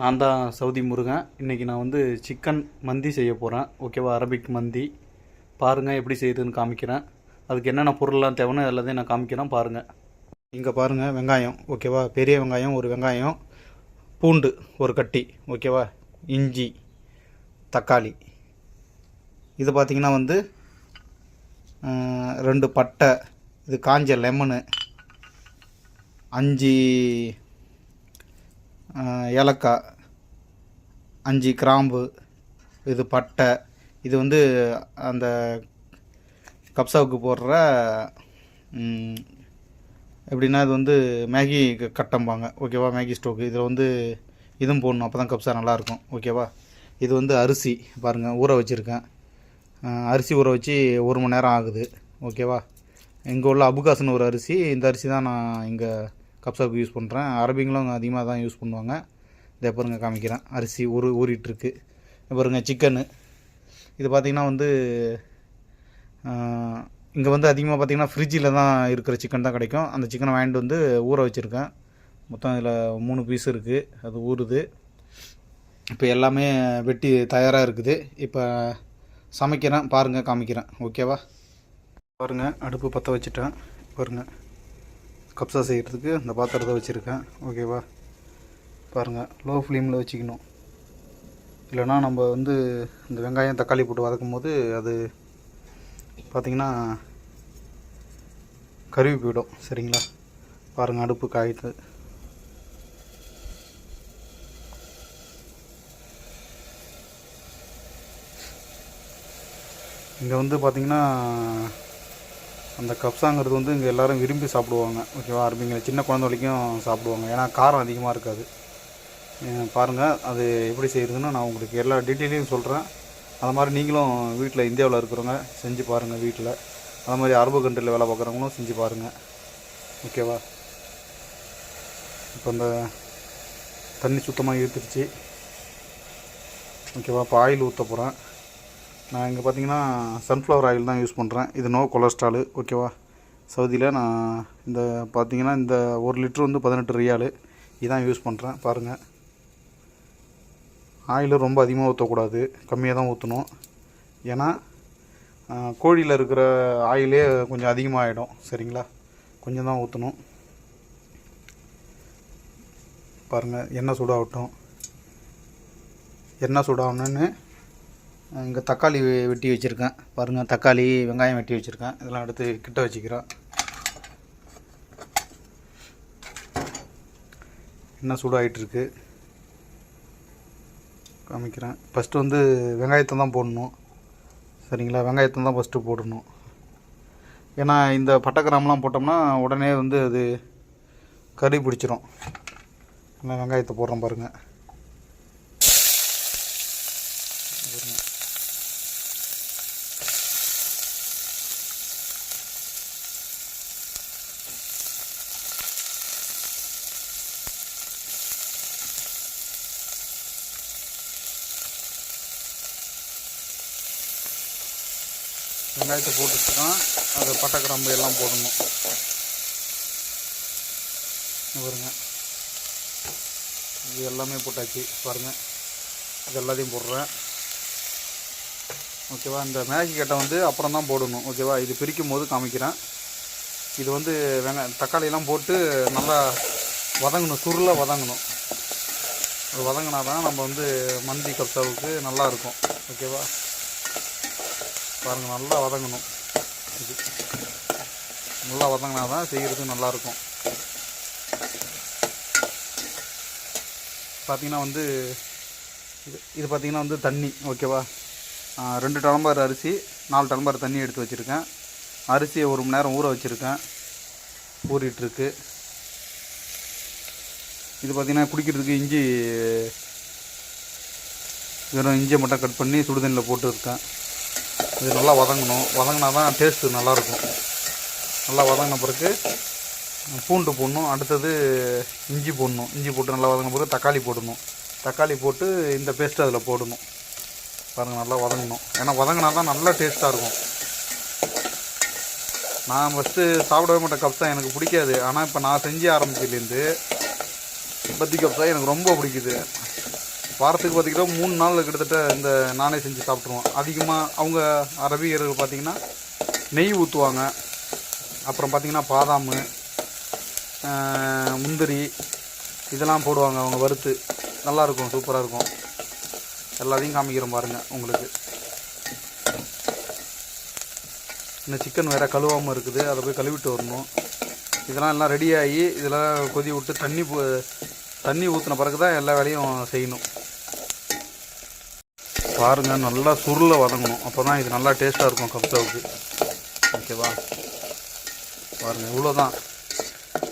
நான் தான் சவுதி முருகன். இன்றைக்கி நான் வந்து சிக்கன் மந்தி செய்ய போகிறேன் ஓகேவா? அரபிக் மந்தி. பாருங்கள் எப்படி செய்யுதுன்னு காமிக்கிறேன். அதுக்கு என்னென்ன பொருள்லாம் தேவைன்னு எல்லாத்தையும் நான் காமிக்கிறேன். பாருங்கள் இங்கே பாருங்கள் வெங்காயம். ஓகேவா? பெரிய வெங்காயம் ஒரு வெங்காயம். பூண்டு ஒரு கட்டி. ஓகேவா? இஞ்சி தக்காளி. இது பார்த்திங்கன்னா வந்து ரெண்டு பட்டை இது காஞ்ச லெமனு அஞ்சு ஏலக்காய் அஞ்சு கிராம்பு இது பட்டை இது வந்து அந்த கப்சாவுக்கு போடுற எப்படின்னா இது வந்து மேகி க- கட்டம்பாங்க. ஓகேவா? மேகி ஸ்டோக்கு இதில் வந்து இதுவும் போடணும். அப்போ தான் கப்சா நல்லாயிருக்கும். ஓகேவா? இது வந்து அரிசி. பாருங்கள் ஊற வச்சுருக்கேன். அரிசி ஊற வச்சு ஒரு மணி நேரம் ஆகுது. ஓகேவா? இங்கே உள்ள அபுகாசுன்னு ஒரு அரிசி இந்த அரிசி தான் நான் இங்கே கப்சாவுக்கு யூஸ் பண்ணுறேன் அரபிங்களும் அதிகமாக தான் யூஸ் பண்ணுவாங்க. இதை பாருங்க காமிக்கிறேன். அரிசி ஊறு ஊறிட்டுருக்கு பாருங்க சிக்கனு இது பார்த்திங்கன்னா வந்து இங்கே வந்து அதிகமாக பார்த்திங்கன்னா ஃப்ரிட்ஜில் தான் இருக்கிற சிக்கன் தான் கிடைக்கும். அந்த சிக்கனை வாங்கிட்டு வந்து ஊற வச்சுருக்கேன். மொத்தம் இதில் மூணு பீஸ் இருக்குது அது ஊறுது. இப்போ எல்லாமே வெட்டி தயாராக இருக்குது. இப்போ சமைக்கிறேன். பாருங்கள் காமிக்கிறேன். ஓகேவா? பாருங்கள் அடுப்பு பற்ற வச்சுட்டேன். பாருங்கள் கப்சா செய்கிறதுக்கு அந்த பாத்திரத்தை வச்சுருக்கேன். ஓகேவா பாருங்கள் லோ ஃப்ளேமில் வச்சுக்கணும். இல்லைன்னா நம்ம வந்து இந்த வெங்காயம் தக்காளி போட்டு வதக்கும் போது அது பார்த்திங்கன்னா கருவி போயிடும். சரிங்களா? பாருங்கள் அடுப்பு காயுது. இங்கே வந்து பார்த்திங்கன்னா அந்த கப்ஸாங்கிறது வந்து இங்கே எல்லோரும் விரும்பி சாப்பிடுவாங்க ஓகேவா? அருமைங்க. சின்ன குழந்தை வரைக்கும் சாப்பிடுவாங்க. ஏன்னா காரம் அதிகமாக இருக்காது. பாருங்கள் அது எப்படி செய்கிறதுன்னு நான் உங்களுக்கு எல்லா டீட்டெயிலையும் சொல்கிறேன் அது மாதிரி நீங்களும் வீட்டில் இந்தியாவில் இருக்கிறவங்க செஞ்சு பாருங்கள் வீட்டில் அது மாதிரி அரபு கண்ட்ரியில் வேலை பார்க்குறவங்களும் செஞ்சு பாருங்கள் ஓகேவா? இப்போ இந்த தண்ணி சுத்தமாக இழுத்துருச்சு. ஓகேவா? இப்போ ஆயில் ஊற்ற போகிறேன் நான் இங்கே பார்த்தீங்கன்னா சன்ஃப்ளவர் ஆயில் தான் யூஸ் பண்ணுறேன் இது நோ கொலஸ்ட்ராலு ஓகேவா சவுதியில் நான் இந்த பார்த்தீங்கன்னா இந்த ஒரு லிட்ரு வந்து பதினெட்டு ரியாலு. இதான் யூஸ் பண்ணுறேன் பாருங்கள் ஆயில் ரொம்ப அதிகமாக ஊற்றக்கூடாது கம்மியாக தான் ஊற்றணும் ஏன்னா கோழியில் இருக்கிற ஆயிலே கொஞ்சம் அதிகமாகிடும் சரிங்களா? கொஞ்சம் தான் ஊற்றணும் பாருங்கள் எண்ணெய் சூடாகட்டும். எண்ணெய் சூடாகணுன்னு இங்கே தக்காளி வெ- வெட்டி வச்சுருக்கேன். பாருங்கள் தக்காளி வெங்காயம் வெட்டி வச்சுருக்கேன். இதெல்லாம் எடுத்து கிட்ட வச்சுக்கிறேன் என்ன சூடாகிட்டுருக்கு காமிக்கிறேன். ஃபஸ்ட்டு வந்து வெங்காயத்தை தான் போடணும். சரிங்களா? வெங்காயத்தை தான் ஃபஸ்ட்டு போடணும். ஏன்னா இந்த பட்டை போட்டோம்னா உடனே வந்து அது கறி பிடிச்சிரும். நான் வெங்காயத்தை போடுறேன் பாருங்கள் வெங்காயத்தை போட்டுட்டு தான் அது பட்டை கிராம்பு எல்லாம் போடணும். பாருங்க. இது எல்லாமே போட்டாச்சு. பாருங்கள் இது எல்லாத்தையும் போடுறேன். ஓகேவா? இந்த மேகி கட்டை வந்து அப்புறம் தான் போடணும். ஓகேவா? இது பிரிக்கும் போது காமிக்கிறேன். இது வந்து வெங்காய தக்காளியெல்லாம் போட்டு நல்லா வதங்கணும். சுருள வதங்கணும். அது வதங்கினா தான் நம்ம வந்து மந்தி கப்சாவுக்கு நல்லாயிருக்கும் ஓகேவா? பாருங்கள் நல்லா வதங்கணும். இது. நல்லா வதங்கினா தான் செய்கிறதுக்கு நல்லாயிருக்கும். பார்த்தீங்கன்னா வந்து இது இது பார்த்திங்கன்னா வந்து தண்ணி ஓகேவா? ரெண்டு டலம்பார் அரிசி நாலு டலம்பார் தண்ணி எடுத்து வச்சுருக்கேன். அரிசியை ஒரு மணி நேரம் ஊற வச்சுருக்கேன். ஊறிட்டுருக்கு. இது பார்த்திங்கன்னா குடிக்கிறதுக்கு இஞ்சி வெறும் இஞ்சியை மட்டும் கட் பண்ணி சுடுதண்ணியில் போட்டு இருக்கேன் இது நல்லா வதங்கணும். வதங்கினா தான் டேஸ்ட்டு நல்லாயிருக்கும். நல்லா வதங்கின பிறகு பூண்டு போடணும். அடுத்தது இஞ்சி போடணும். இஞ்சி போட்டு நல்லா வதங்கின பிறகு தக்காளி போடணும். தக்காளி போட்டு இந்த பேஸ்ட்டு அதில் போடணும். பாருங்கள் நல்லா வதங்கணும். ஏன்னா வதங்கினா தான் நல்லா டேஸ்ட்டாக இருக்கும். நான் ஃபஸ்ட்டு சாப்பிடவே மாட்டேன். கப்ஸா எனக்கு பிடிக்காது. ஆனால் இப்போ நான் செஞ்சு ஆரம்பிச்சதுலேருந்து பத்தி கப்ஸா எனக்கு ரொம்ப பிடிக்குது. வாரத்துக்கு பார்த்திங்கன்னா மூணு நாள் கிட்டத்தட்ட இந்த நானே செஞ்சு சாப்பிட்ருவோம் அதிகமாக அவங்க அரபியர்கள் பார்த்திங்கன்னா நெய் ஊற்றுவாங்க அப்புறம் பார்த்திங்கன்னா பாதாம் முந்திரி இதெல்லாம் போடுவாங்க. அவங்க வறுத்து நல்லாயிருக்கும் சூப்பராக இருக்கும். எல்லாத்தையும் காமிக்கிறோம் பாருங்கள் உங்களுக்கு. இந்த சிக்கன் வேறு கழுவாமல் இருக்குது. அதை போய் கழுவிட்டு வரணும். இதெல்லாம் எல்லாம் ரெடி ஆகி இதெல்லாம் கொதி விட்டு தண்ணி தண்ணி ஊற்றின பிறகு தான் எல்லா வேலையும் செய்யணும். பாருங்கள் நல்லா சுருளை வதங்கணும். அப்போ தான் இது நல்லா டேஸ்ட்டாக இருக்கும் கப்சாவுக்கு. ஓகேவா? பாருங்கள் இவ்வளோதான்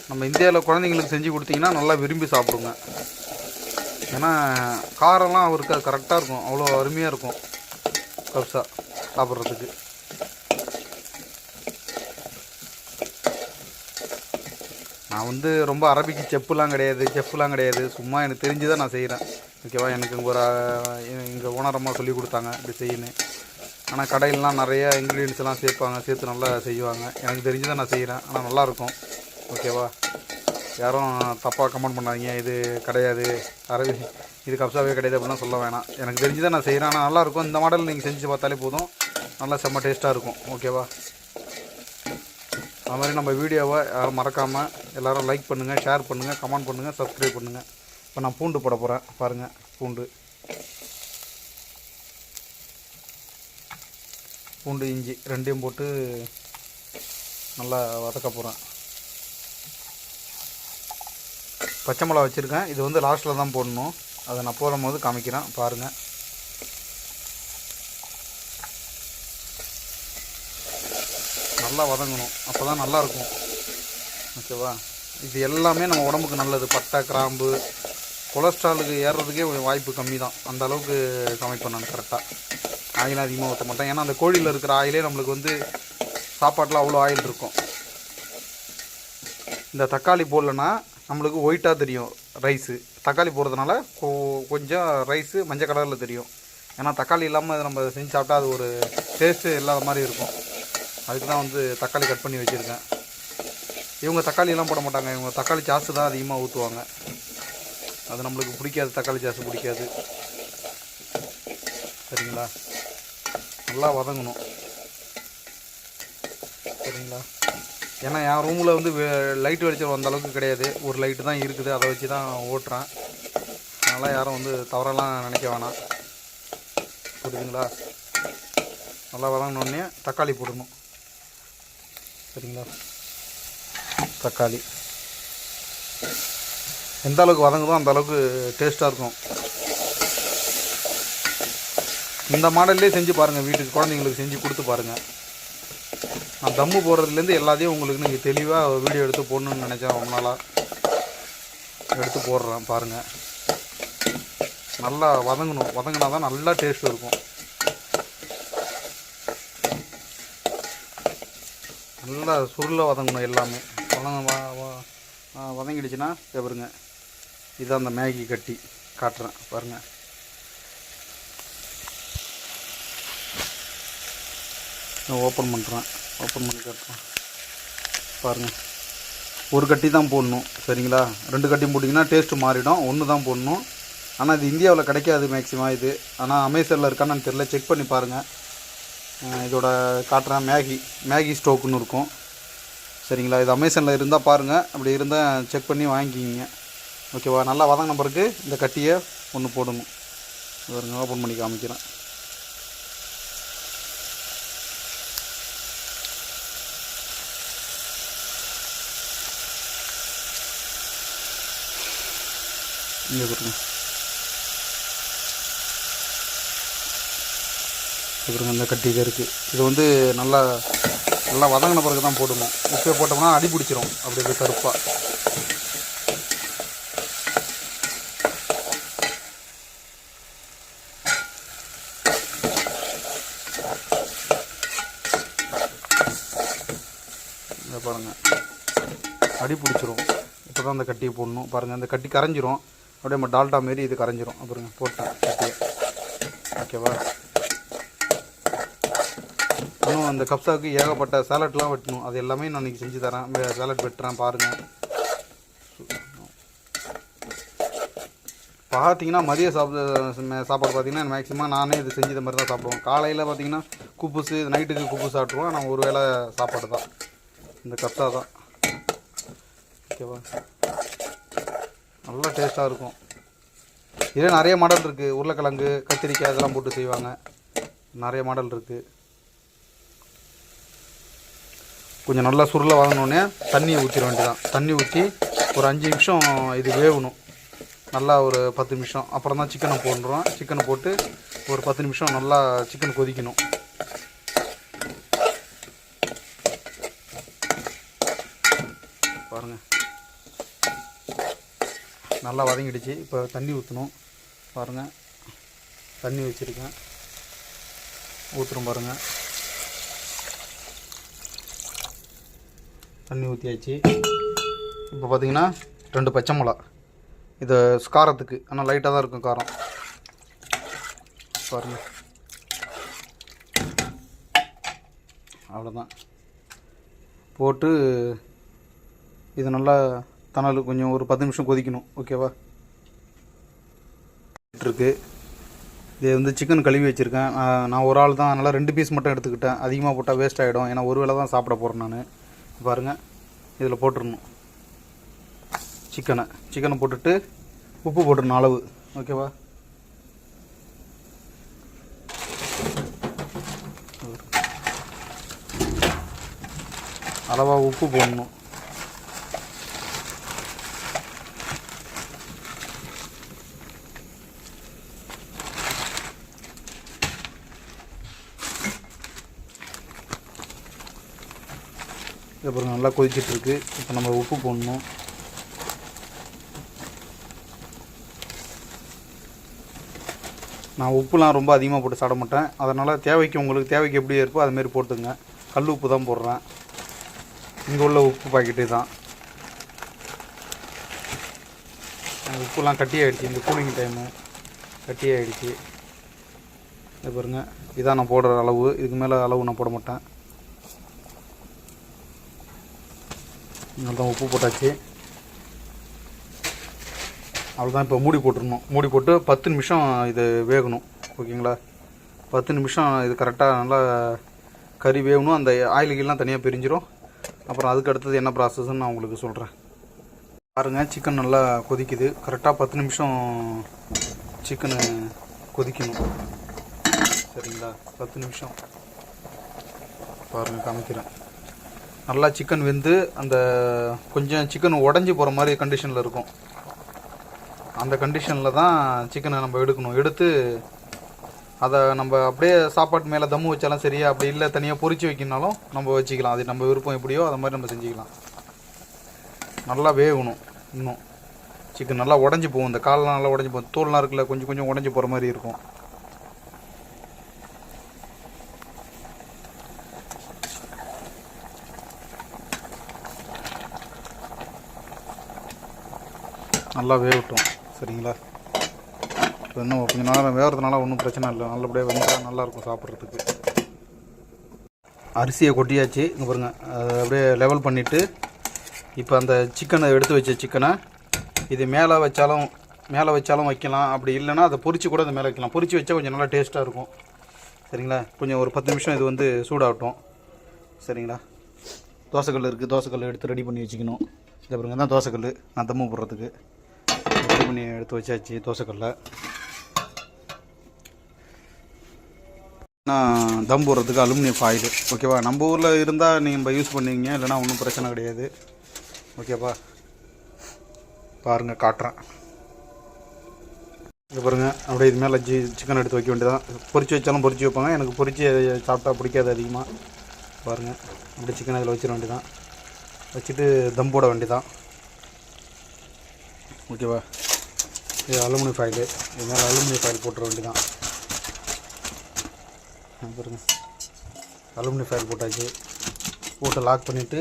நம்ம இந்தியாவில் குழந்தைங்களுக்கு செஞ்சு கொடுத்தீங்கன்னா நல்லா விரும்பி சாப்பிடுங்க. ஏன்னா காரம்லாம் அவருக்கு அது கரெக்டாக இருக்கும். அவ்வளோ அருமையாக இருக்கும் கப்சா சாப்பிட்றதுக்கு. நான் வந்து ரொம்ப அரபிக்கு செப்புலாம் கிடையாது செப்புலாம் கிடையாது. சும்மா எனக்கு தெரிஞ்சு தான் நான் செய்கிறேன் ஓகேவா? எனக்கு இங்கே ஒரு இங்கே ஓனரமாக சொல்லி கொடுத்தாங்க இப்படி செய்யணும் ஆனால் கடையிலலாம் நிறைய இன்க்ரீடியன்ஸ் எல்லாம் சேர்ப்பாங்க சேர்த்து நல்லா செய்வாங்க. எனக்கு தெரிஞ்சு தான் நான் செய்கிறேன் ஆனால் நல்லாயிருக்கும். ஓகேவா? யாரும் தப்பாக கமெண்ட் பண்ணாதீங்க. இது கிடையாது. அரவி இது கப்சாவே கிடையாது அப்படிலாம் சொல்ல வேணாம். எனக்கு தெரிஞ்சு தான் நான் செய்கிறேன் ஆனால் நல்லாயிருக்கும். இந்த மாடல் நீங்கள் செஞ்சு பார்த்தாலே போதும். நல்லா செம்ம டேஸ்ட்டாக இருக்கும். ஓகேவா? அது மாதிரி நம்ம வீடியோவை யாரும் மறக்காமல் எல்லோரும் லைக் பண்ணுங்கள் ஷேர் பண்ணுங்கள் கமெண்ட் பண்ணுங்கள் சப்ஸ்கிரைப் பண்ணுங்கள் இப்போ நான் பூண்டு போட போகிறேன் பாருங்கள் பூண்டு. பூண்டு இஞ்சி ரெண்டையும் போட்டு நல்லா வதக்க போகிறேன் பச்சை மிளகா வச்சுருக்கேன். இது வந்து லாஸ்ட்டில் தான் போடணும். அதை நான் போடும்போது காமிக்கிறேன். பாருங்கள் நல்லா வதங்கணும். அப்போ தான் நல்லாயிருக்கும் ஓகேவா? இது எல்லாமே நம்ம உடம்புக்கு நல்லது. பட்டை கிராம்பு கொலஸ்ட்ராலுக்கு ஏறுறதுக்கே வாய்ப்பு கம்மி தான் அந்த அளவுக்கு சமைப்பேன் நான் கரெக்டாக ஆயில் அதிகமாக ஊற்ற மாட்டேன். ஏன்னா அந்த கோழியில் இருக்கிற ஆயிலே நம்மளுக்கு வந்து சாப்பாட்டில் அவ்வளோ ஆயில் இருக்கும். இந்த தக்காளி போடலன்னா நம்மளுக்கு ஒயிட்டாக தெரியும் ரைஸு தக்காளி போடுறதுனால கோ கொஞ்சம் ரைஸு மஞ்சள் கலரில் தெரியும். ஏன்னா தக்காளி இல்லாமல் நம்ம செஞ்சு சாப்பிட்டா அது ஒரு டேஸ்ட்டு இல்லாத மாதிரி இருக்கும். அதுக்கு தான் வந்து தக்காளி கட் பண்ணி வச்சுருக்கேன். இவங்க தக்காளியெல்லாம் போட மாட்டாங்க. இவங்க தக்காளி சாஸு தான் அதிகமாக ஊற்றுவாங்க அது நம்மளுக்கு பிடிக்காது தக்காளி சாசு பிடிக்காது. சரிங்களா? நல்லா வதங்கணும். சரிங்களா? ஏன்னா என் ரூமில் வந்து லைட் வெளிச்சம் வந்த அளவுக்கு கிடையாது. ஒரு லைட்டு தான் இருக்குது. அதை வச்சு தான் ஓட்டுறேன். அதனால் யாரும் வந்து தவறெல்லாம் நினைக்க வேணாம். புரியுதுங்களா? நல்லா வதங்கினோடனே தக்காளி போடணும். சரிங்களா? தக்காளி. எந்த அளவுக்கு வதங்குதோ அந்த அளவுக்கு டேஸ்ட்டாக இருக்கும். இந்த மாடல்லே செஞ்சு பாருங்கள் வீட்டுக்கு குழந்தைங்களுக்கு செஞ்சு கொடுத்து பாருங்கள் நான் தம்மு போடுறதுலேருந்து எல்லாத்தையும் உங்களுக்கு நீங்கள் தெளிவாக வீடியோ எடுத்து போடணும்னு நினச்சேன். ரொம்ப நாளாக எடுத்து போடுறேன் பாருங்கள் நல்லா வதங்கணும். வதங்கினா தான் நல்லா டேஸ்ட் இருக்கும். நல்லா சுருளாக வதங்கணும் எல்லாமே. வதங்க வதங்கிடுச்சுன்னா பாருங்க. இதான் அந்த மேகி கட்டி காட்டுறேன் பாருங்கள் நான் ஓப்பன் பண்ணுறேன் ஓப்பன் பண்ணி காட்டுறேன். பாருங்கள் ஒரு கட்டி தான் போடணும் சரிங்களா? ரெண்டு கட்டியும் போட்டிங்கன்னா டேஸ்ட்டு மாறிடும் ஒன்று தான் போடணும். ஆனால் இது இந்தியாவில் கிடைக்காது மேக்ஸிமம் இது. ஆனால் அமேசானில் இருக்கான்னு தெரியல செக் பண்ணி பாருங்கள் இதோட காட்டுறேன் மேகி மேகி ஸ்டோக்குன்னு இருக்கும். சரிங்களா? இது அமேசானில் இருந்தால் பாருங்கள் அப்படி இருந்தால் செக் பண்ணி வாங்கிக்கிங்க. ஓகேவா? நல்லா வதங்கின பிறகு இந்த கட்டியை ஒன்று போடணும். பாருங்க ஓப்பன் பண்ணி காமிக்கிறேன். இங்கே கொடுங்க கொடுங்க இந்த கட்டி இருக்குது இது வந்து நல்லா நல்லா வதங்கின பிறகு தான் போடணும். உப்பே போட்டோம்னா அடி பிடிச்சிரும். அப்படி கருப்பாக இதை பாருங்கள் அடி பிடிச்சிரும். இப்போ தான் அந்த கட்டியை போடணும். பாருங்கள் அந்த கட்டி கரைஞ்சிரும். அப்படியே நம்ம டால்டா மாரி இது கரைஞ்சிரும். அப்புறம் போட்டேன் கட்டியை. ஓகேவா? இன்னும் அந்த கப்சாவுக்கு ஏகப்பட்ட சேலட்லாம் வெட்டணும். அது எல்லாமே நான் இன்னைக்கு செஞ்சு தரேன். சேலட் வெட்டுறேன் பாருங்கள் பார்த்தீங்கன்னா மதிய சாப்பிட சாப்பாடு பார்த்தீங்கன்னா மேக்ஸிமம் நானே இது செஞ்சு இந்த மாதிரி தான் சாப்பிடுவோம். காலையில் பார்த்தீங்கன்னா குப்புசு நைட்டுக்கு குப்பு சாப்பிட்ருவோம் நான் ஒரு வேளை சாப்பாடு தான் இந்த கப்சா தான். ஓகேவா நல்லா டேஸ்ட்டாக இருக்கும். இதே நிறைய மாடல் இருக்குது உருளைக்கிழங்கு கத்திரிக்காய் இதெல்லாம் போட்டு செய்வாங்க. நிறைய மாடல் இருக்குது கொஞ்சம் நல்லா சுருளை வாங்கினோடனே தண்ணியை ஊற்றிட வேண்டியதான் தண்ணி ஊற்றி ஒரு அஞ்சு நிமிஷம் இது வேகணும். நல்லா ஒரு பத்து நிமிஷம். அப்புறம் தான் சிக்கனை போடுறோம் சிக்கனை போட்டு ஒரு பத்து நிமிஷம் நல்லா சிக்கன் கொதிக்கணும் பாருங்க நல்லா வதங்கிடுச்சு. இப்போ தண்ணி ஊற்றணும் பாருங்கள் தண்ணி வச்சுருக்கேன். ஊற்றுறோம் பாருங்கள் தண்ணி ஊற்றியாச்சு இப்போ பார்த்திங்கன்னா ரெண்டு பச்சை மிளகா. இது காரத்துக்கு ஆனால் லைட்டாக தான் இருக்கும் காரம். பாருங்கள் அவ்வளோதான் போட்டு இது நல்லா தணல் கொஞ்சம் ஒரு பத்து நிமிஷம் கொதிக்கணும். ஓகேவா இருக்கு. இது வந்து சிக்கன் கழுவி வச்சுருக்கேன். நான் நான் ஒரு ஆள் தான். அதனால் ரெண்டு பீஸ் மட்டும் எடுத்துக்கிட்டேன். அதிகமாக போட்டால் வேஸ்ட் ஆகிடும் ஏன்னா ஒரு வேளை தான் சாப்பிட போகிறேன் நான். பாருங்கள் இதில் போட்டுடணும் சிக்கனை சிக்கனை போட்டுட்டு உப்பு போட்டுடணும் அளவு. ஓகேவா அளவாக உப்பு போடணும். பாருங்கள் நல்லா கொதிச்சிட்ருக்கு. இப்போ நம்ம உப்பு போடணும். நான் உப்புலாம் ரொம்ப அதிகமாக போட்டு சாட மாட்டேன். அதனால் தேவைக்கு உங்களுக்கு தேவைக்கு எப்படி இருக்கோ அதுமாரி போட்டுங்க கல் உப்பு தான் போடுறேன். இங்கே உள்ள உப்பு பாக்கெட்டு தான். உப்புலாம் கட்டியாகிடுச்சு இந்த கூலிங் டைமு கட்டி ஆகிடுச்சு இது பாருங்க. இதான் நான் போடுற அளவு. இதுக்கு மேலே அளவு நான் போட மாட்டேன். தான் உப்பு போட்டாச்சு. அவ்வளோதான் இப்போ மூடி போட்டுருணும் மூடி போட்டு பத்து நிமிஷம் இது வேகணும். ஓகேங்களா? பத்து நிமிஷம் இது கரெக்டாக நல்லா கறி வேகணும். அந்த ஆயில் கீழெலாம் தனியாக பிரிஞ்சிடும் அப்புறம் அதுக்கு அடுத்தது என்ன ப்ராசஸ்ன்னு நான் உங்களுக்கு சொல்கிறேன் பாருங்கள் சிக்கன் நல்லா கொதிக்குது. கரெக்டாக பத்து நிமிஷம் சிக்கனு கொதிக்கணும். சரிங்களா? பத்து நிமிஷம். பாருங்கள் காமிக்கிறேன். நல்லா சிக்கன் வெந்து அந்த கொஞ்சம் சிக்கன் உடஞ்சி போகிற மாதிரி கண்டிஷனில் இருக்கும். அந்த கண்டிஷனில் தான் சிக்கனை நம்ம எடுக்கணும். எடுத்து அதை நம்ம அப்படியே சாப்பாட்டு மேலே தம்மு வச்சாலும் சரியா அப்படி இல்லை தனியாக பொறிச்சு வைக்கணுனாலும் நம்ம வச்சுக்கலாம். அது நம்ம விருப்பம் எப்படியோ அதை மாதிரி நம்ம செஞ்சுக்கலாம். நல்லா வேகணும் இன்னும். சிக்கன் நல்லா உடஞ்சி போகும். இந்த காலெலாம் நல்லா உடஞ்சி போகும். தோல்லாம் இருக்குல்ல கொஞ்சம் கொஞ்சம் உடஞ்சி போகிற மாதிரி இருக்கும். நல்லா வேகட்டும் சரிங்களா? இப்போ இன்னும் கொஞ்சம் நேரம் வேகிறதுனால ஒன்றும் பிரச்சனை இல்லை. நல்லபடியாக வெந்தால் நல்லாயிருக்கும் சாப்பிட்றதுக்கு. அரிசியை கொட்டியாச்சு. இங்கே பாருங்கள் அதை அப்படியே லெவல் பண்ணிவிட்டு இப்போ அந்த சிக்கனை எடுத்து வச்ச சிக்கனை இது மேலே வச்சாலும் மேலே வச்சாலும் வைக்கலாம். அப்படி இல்லைன்னா அதை பொறிச்சு கூட அது மேலே வைக்கலாம். பொறிச்சு வச்சா கொஞ்சம் நல்லா டேஸ்ட்டாக இருக்கும். சரிங்களா? கொஞ்சம் ஒரு பத்து நிமிஷம் இது வந்து சூடாகட்டும். சரிங்களா? தோசைக்கல் இருக்குது தோசைக்கல் எடுத்து ரெடி பண்ணி வச்சுக்கணும். இது பாருங்க. தான் தோசைக்கல் நான் தம்மு போடுறதுக்கு. ரெடி பண்ணி எடுத்து வச்சாச்சு தோசைக்கல்ல நான் தம் போடுறதுக்கு அலுமினியம் ஃபாயில் ஓகேவா நம்ம ஊரில் இருந்தால் நீங்கள் யூஸ் பண்ணுவீங்க இல்லைனா ஒன்றும் பிரச்சனை கிடையாது. ஓகேப்பா பாருங்கள் காட்டுறேன். இது பாருங்கள் அப்படியே இது மேலே ஜி சிக்கன் எடுத்து வைக்க வேண்டியதான் பொறிச்சு வச்சாலும் பொறிச்சு வைப்பாங்க. எனக்கு பொறிச்சு சாப்பிட்டா பிடிக்காது அதிகமாக பாருங்கள் அப்படியே சிக்கன் அதில் வச்சிட வேண்டியதான் வச்சுட்டு தம் போட வேண்டியதான் ஓகேவா இது அலுமினியம் ஃபைலு இது மேலே அலுமினியம் ஃபைல் போட்டுற வேண்டியதான் ஆ, பாருங்க. அலுமினியம் ஃபைல் போட்டாச்சு. போட்டு லாக் பண்ணிவிட்டு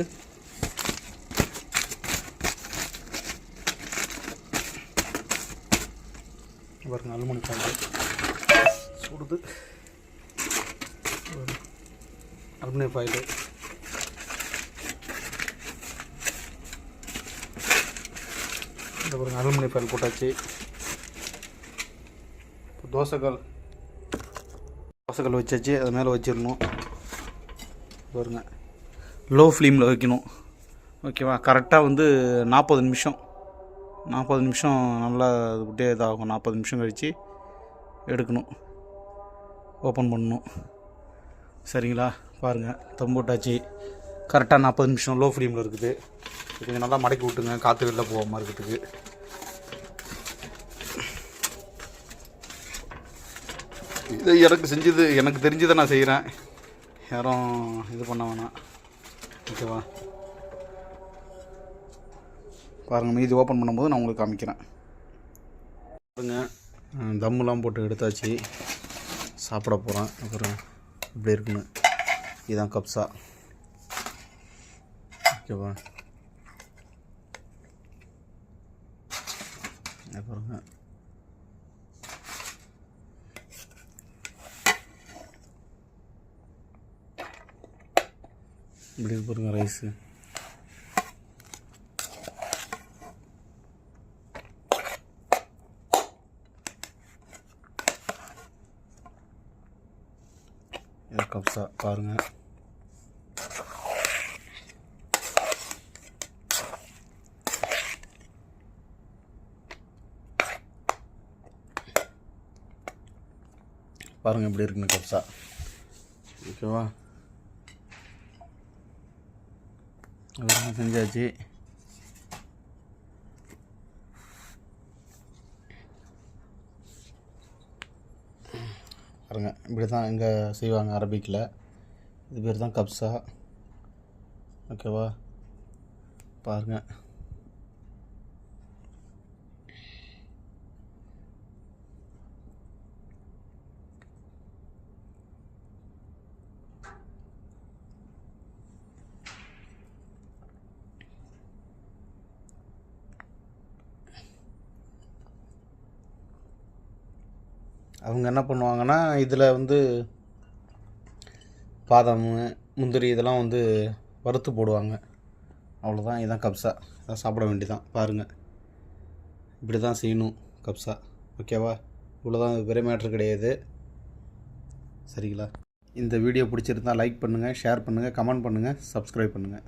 பாருங்க அலுமினியம் ஃபைல் சுடுது. அலுமினியம் ஃபைலு இந்த பாருங்க அலுமினியம் ஃபைல் போட்டாச்சு. தோசைகள். தோசைக்கல் தோசைக்கல் வச்சாச்சு அது மேலே வச்சிடணும். பாருங்க. லோ ஃப்ளேமில் வைக்கணும் ஓகேவா கரெக்டாக வந்து நாற்பது நிமிஷம். நாற்பது நிமிஷம் நல்லா அதுக்கிட்டே இதாகும். நாற்பது நிமிஷம் கழித்து எடுக்கணும். ஓப்பன் பண்ணணும். சரிங்களா? பாருங்கள் தம்போட்டாச்சு கரெக்டாக நாற்பது நிமிஷம் லோ ஃப்ளேமில் இருக்குது. கொஞ்சம் நல்லா மடக்கி விட்டுங்க காற்று வெளில போகாமல் இருக்கிறதுக்கு. இது எனக்கு செஞ்சது எனக்கு தெரிஞ்சதை நான் செய்கிறேன் யாரும் இது பண்ண வேணாம். ஓகேவா பாருங்கள் மீதி ஓப்பன் பண்ணும்போது நான் உங்களுக்கு காமிக்கிறேன். பாருங்க. அஹ் தம்முலாம் போட்டு எடுத்தாச்சு. சாப்பிட போகிறேன் அப்புறம் இப்படி இருக்குன்னு. இதுதான் கப்ஸா ஓகேவா இங்க இப்படி பாருங்க ரைஸு இது கப்ஸா பாருங்க. பாருங்க எப்படி இருக்குன்னு கப்ஸா ஓகேவா அதெல்லாம் செஞ்சாச்சு. பாருங்க இப்படி தான் இங்கே செய்வாங்க அரபிக்கில் இது பேர் தான் கப்ஸா ஓகேவா? பாருங்கள் அவங்க என்ன பண்ணுவாங்கன்னா இதில் வந்து பாதாம் முந்திரி இதெல்லாம் வந்து வறுத்து போடுவாங்க. அவ்வளோதான் இதுதான் கப்ஸா இதான் சாப்பிட வேண்டியதான் பாருங்கள் இப்படி தான் செய்யணும் கப்ஸா ஓகேவா? இவ்வளோதான் பெரிய மேட்ரு கிடையாது. சரிங்களா? இந்த வீடியோ பிடிச்சிருந்தா லைக் பண்ணுங்கள் ஷேர் பண்ணுங்கள் கமெண்ட் பண்ணுங்கள் சப்ஸ்கிரைப் பண்ணுங்கள்